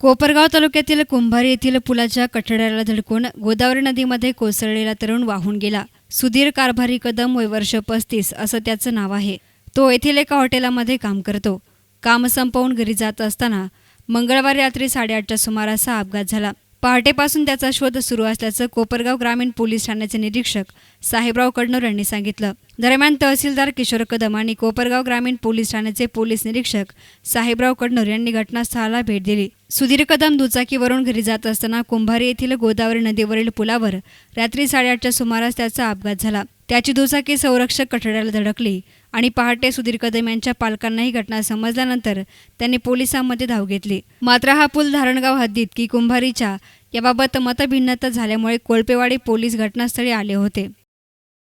कोपरगाव तालुक्यातील कुंभारी येथील पुलाच्या कठड्याला धडकून गोदावरी नदीमध्ये कोसळलेला तरुण वाहून गेला. सुधीर कारभारी कदम वय वर्ष पस्तीस असं त्याचं नाव आहे. तो येथील एका हॉटेलामध्ये काम करतो. काम संपवून घरी जात असताना मंगळवारी रात्री साडेआठच्या सुमारास हा अपघात झाला. पहाटेपासून त्याचा शोध सुरू असल्याचं कोपरगाव ग्रामीण पोलीस ठाण्याचे निरीक्षक साहेबराव कडनोर यांनी सांगितलं. दरम्यान तहसीलदार किशोर कदम आणि कोपरगाव ग्रामीण पोलीस ठाण्याचे पोलीस निरीक्षक साहेबराव कडनोर यांनी घटनास्थळाला भेट दिली. सुधीर कदम दुचाकीवरून घरी जात असताना कुंभारी येथील गोदावरी नदीवरील पुलावर रात्री साडेआठच्या सुमारास त्याचा अपघात झाला. त्याची दुचाकी संरक्षक कठड्याला धडकली. आणि पहाटे सुधीर कदम यांच्या पालकांनाही घटना समजल्यानंतर त्यांनी पोलिसांमध्ये धाव घेतली. मात्र हा पूल धारणगाव हद्दीत की कुंभारीच्या याबाबत मतभिन्नता झाल्यामुळे कोळपेवाडी पोलीस घटनास्थळी आले होते.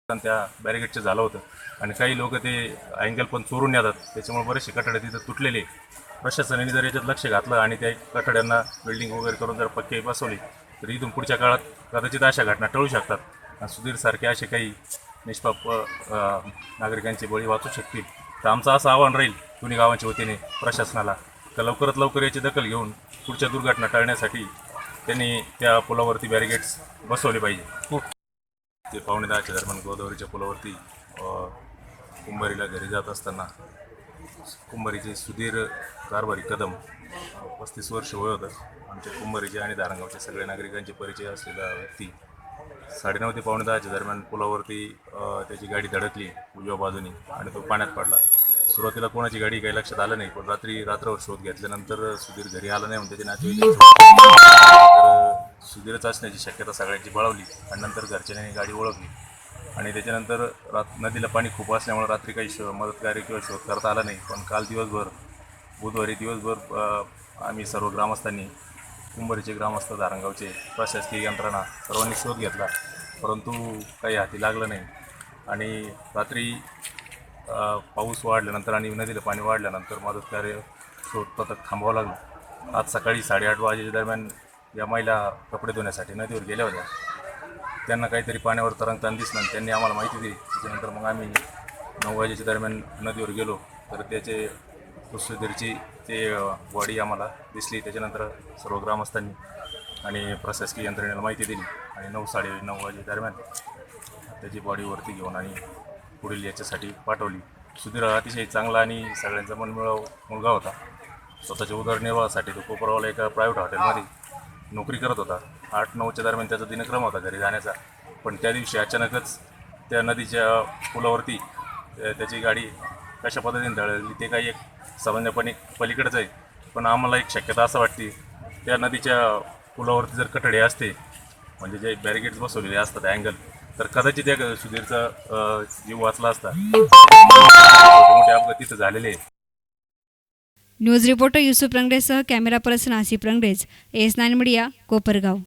त्या बॅरिगेटचं झालं होतं. आणि काही लोक ते अँगल पण चोरून येतात त्याच्यामुळे बरेचसे कठडे तिथं तुटलेले. प्रशासनाने जर याच्यात लक्ष घातलं आणि त्या कठड्यांना बिल्डिंग वगैरे करून जर पक्के बसवली तर इथून पुढच्या काळात कदाचित अशा घटना टळू शकतात. सुधीरसारखे असे काही निष्पाप नागरिकांचे बळी वाचू शकतील. तर आमचं असं आव्हान राहील दोन्ही गावांच्या वतीने प्रशासनाला तर लवकरात लवकर याची दखल घेऊन पुढच्या दुर्घटना टाळण्यासाठी त्यांनी त्या पुलावरती बॅरिगेट्स बसवले पाहिजे. ते पावणे दहाच्या दरम्यान गोदावरीच्या पुलावरती कुंभारीला घरी जात असताना कुंभारीचे सुधीर कारभारी कदम पस्तीस वर्ष वय होतं आमच्या कुंभारीचे आणि धारणगावच्या सगळ्या नागरिकांचे परिचय असलेला व्यक्ती साडेनऊ ते पावणे दहाच्या दरम्यान पुलावरती त्याची गाडी धडकली उजव्या बाजूनी आणि तो पाण्यात पडला. सुरुवातीला कोणाची गाडी काही लक्षात आलं नाही पण रात्री रात्रभर शोध घेतल्यानंतर सुधीर घरी आला नाही म्हणून त्याचे नातेवाईक तर सुधीरच असण्याची शक्यता सगळ्यांची बळवली आणि नंतर घरच्यांनी गाडी ओळखली. आणि त्याच्यानंतर रात नदीला पाणी खूप असल्यामुळे रात्री काही शो मदतकार्य किंवा शोध करता आला नाही. पण काल दिवसभर बुधवारी दिवसभर आम्ही सर्व ग्रामस्थांनी कुंभारीचे ग्रामस्थ धारणगावचे प्रशासकीय यंत्रणा सर्वांनी शोध घेतला. परंतु काही हाती लागलं नाही. आणि रात्री पाऊस वाढल्यानंतर आणि नदीला पाणी वाढल्यानंतर मदतकार्य शोध पथक थांबावं लागलं. आज सकाळी साडेआठ वाजेच्या दरम्यान या महिला कपडे धुण्यासाठी नदीवर गेल्या होत्या. त्यांना काहीतरी पाण्यावर तरंगताना दिसलं आणि त्यांनी आम्हाला माहिती दिली. त्याच्यानंतर मग आम्ही नऊ वाजेच्या दरम्यान नदीवर गेलो. तर त्याचे सुधीरची ते बॉडी आम्हाला दिसली. त्याच्यानंतर सर्व ग्रामस्थांनी आणि प्रशासकीय यंत्रणेला माहिती दिली. आणि नऊ साडे नऊ वाजे दरम्यान त्याची बॉडी वरती घेऊन आणि पुढील याच्यासाठी पाठवली. सुधीर अतिशय चांगला आणि सगळ्यांचा मनमिळाव मुलगा होता. स्वतःच्या उदरनिर्वाहासाठी तो कोपरवाला एका प्रायव्हेट हॉटेलमध्ये नोकरी करत होता. आठ नऊच्या दरम्यान त्याचा दिनक्रम होता घरी जाण्याचा. पण त्या दिवशी अचानकच त्या नदीच्या पुलावरती त्याची गाडी कशा पद्धतीने धडकली ते काही एक सामान्यपणे पलीकडचं आहे. पण आम्हाला एक शक्यता असं वाटते त्या नदीच्या पुलावरती जर कठडे असते म्हणजे जे बॅरिगेट्स बसवलेले असतात अँगल तर कदाचित त्या सुधीरचा जीव वाचला असता. मोठे मोठे अपघात तिथं झालेले news reporter Yusuf रंगडेसह camera person Asif Rangdez S nine media Kopargaon.